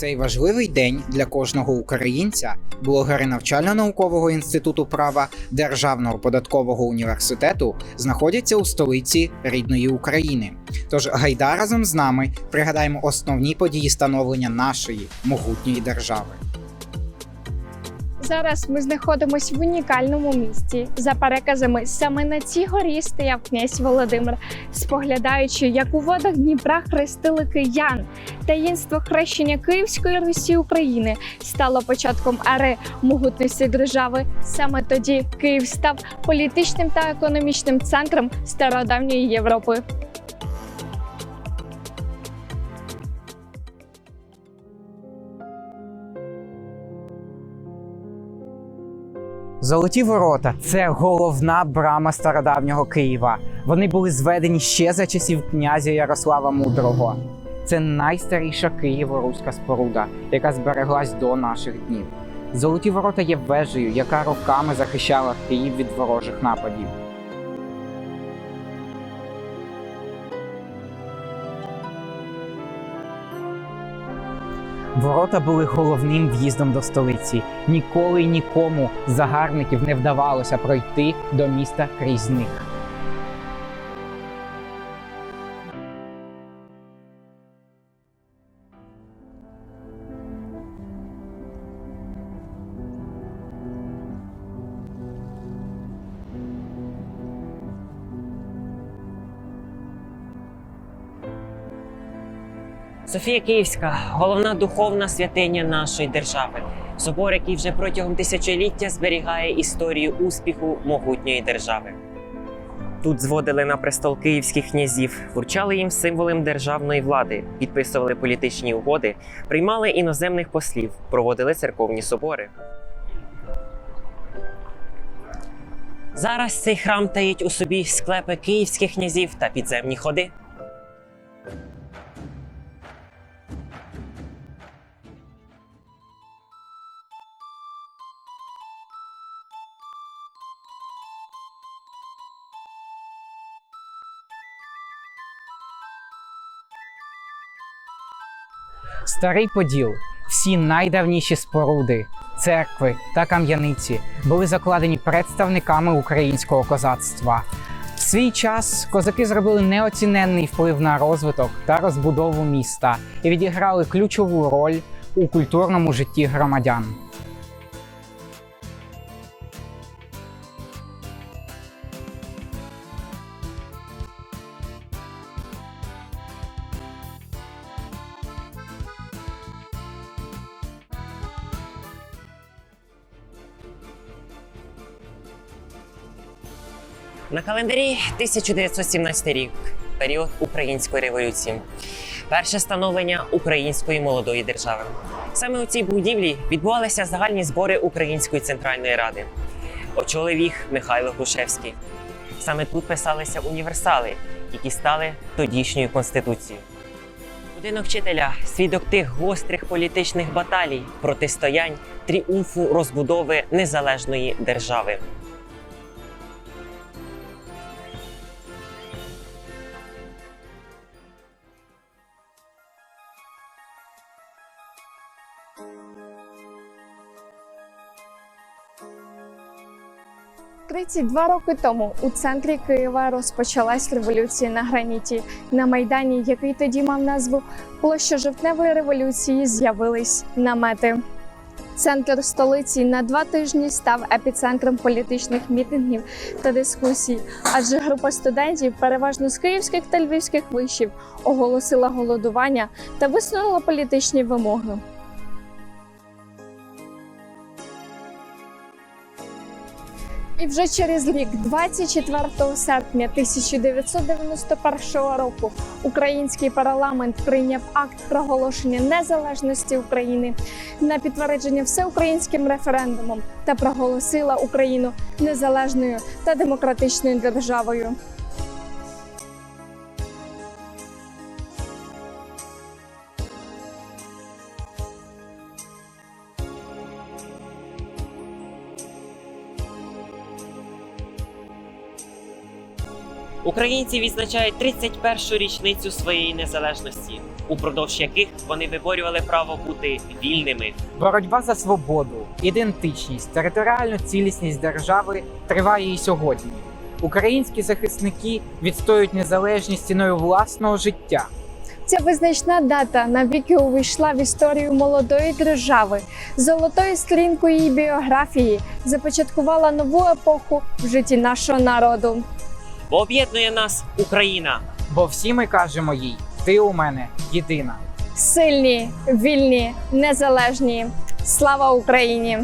цей важливий день для кожного українця блогери навчально-наукового інституту права Державного податкового університету знаходяться у столиці рідної України. Тож гайда разом з нами пригадаємо основні події становлення нашої могутньої держави. Зараз ми знаходимося в унікальному місті. За переказами, саме на цій горі стояв князь Володимир, споглядаючи, як у водах Дніпра хрестили киян. Таїнство хрещення Київської Русі України стало початком ери могутності держави. Саме тоді Київ став політичним та економічним центром стародавньої Європи. Золоті ворота це головна брама стародавнього Києва. Вони були зведені ще за часів князя Ярослава Мудрого. Це найстаріша києво-руська споруда, яка збереглась до наших днів. Золоті ворота є вежею, яка роками захищала Київ від ворожих нападів. Ворота були головним в'їздом до столиці. Ніколи й нікому з загарбників не вдавалося пройти до міста крізь них. Софія Київська головна духовна святиня нашої держави. Собор, який вже протягом тисячоліття зберігає історію успіху могутньої держави. Тут зводили на престол київських князів, вручали їм символом державної влади, підписували політичні угоди, приймали іноземних послів, проводили церковні собори. Зараз цей храм таїть у собі склепи київських князів та підземні ходи. Старий Поділ, всі найдавніші споруди, церкви та кам'яниці були закладені представниками українського козацтва. В свій час козаки зробили неоціненний вплив на розвиток та розбудову міста і відіграли ключову роль у культурному житті громадян. На календарі 1917 рік, період української революції, перше становлення української молодої держави. Саме у цій будівлі відбувалися загальні збори Української центральної ради. Очолив їх Михайло Грушевський. Саме тут писалися універсали, які стали тодішньою конституцією. Будинок вчителя свідок тих гострих політичних баталій, протистоянь, тріумфу розбудови незалежної держави. – 32 роки тому у центрі Києва розпочалась революція на граніті. На майдані, який тоді мав назву Площа жовтневої революції, з'явились намети. Центр столиці на два тижні став епіцентром політичних мітингів та дискусій, адже група студентів, переважно з київських та львівських вишів, оголосила голодування та висунула політичні вимоги. І вже через рік, 24 серпня 1991 року, український парламент прийняв акт проголошення незалежності України на підтвердження всеукраїнським референдумом та проголосила Україну незалежною та демократичною державою. Українці відзначають 31-шу річницю своєї незалежності, упродовж яких вони виборювали право бути вільними. Боротьба за свободу, ідентичність, територіальну цілісність держави триває і сьогодні. Українські захисники відстоюють незалежність ціною власного життя. Ця визначна дата навіки увійшла в історію молодої держави. Золотою сторінкою її біографії започаткувала нову епоху в житті нашого народу. Бо об'єднує нас Україна. Бо всі ми кажемо їй: ти у мене єдина. Сильні, вільні, незалежні. Слава Україні!